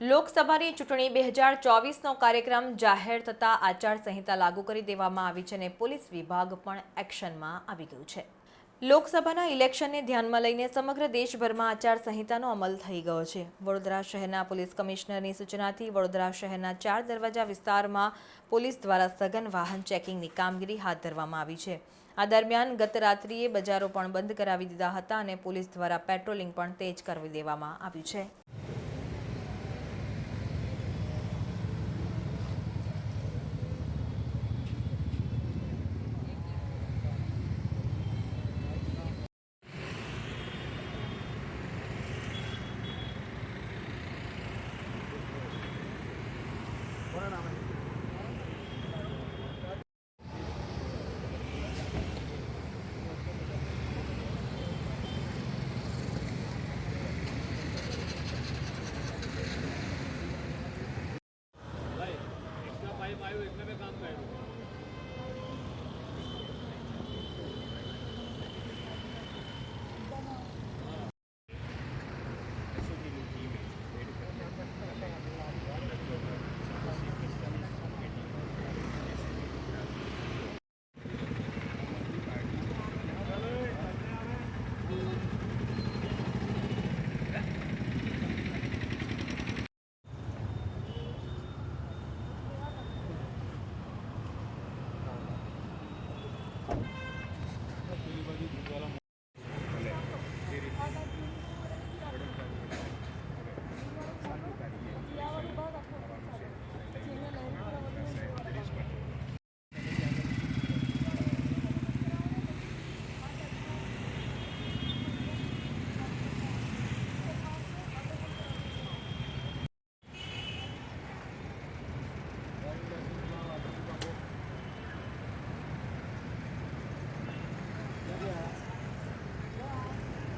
લોકસભાની ચૂંટણી બે હજાર ચોવીસનો કાર્યક્રમ જાહેર થતાં આચારસંહિતા લાગુ કરી દેવામાં આવી છે અને પોલીસ વિભાગ પણ એક્શનમાં આવી ગયું છે. લોકસભાના ઇલેક્શનને ધ્યાનમાં લઈને સમગ્ર દેશભરમાં આચારસંહિતાનો અમલ થઈ ગયો છે. વડોદરા શહેરના પોલીસ કમિશનરની સૂચનાથી વડોદરા શહેરના ચાર દરવાજા વિસ્તારમાં પોલીસ દ્વારા સઘન વાહન ચેકિંગની કામગીરી હાથ ધરવામાં આવી છે. આ દરમિયાન ગત રાત્રિએ બજારો પણ બંધ કરાવી દીધા હતા અને પોલીસ દ્વારા પેટ્રોલિંગ પણ તેજ કરી દેવામાં આવ્યું છે. આવ્યો એકલા મેં કામ કર્યું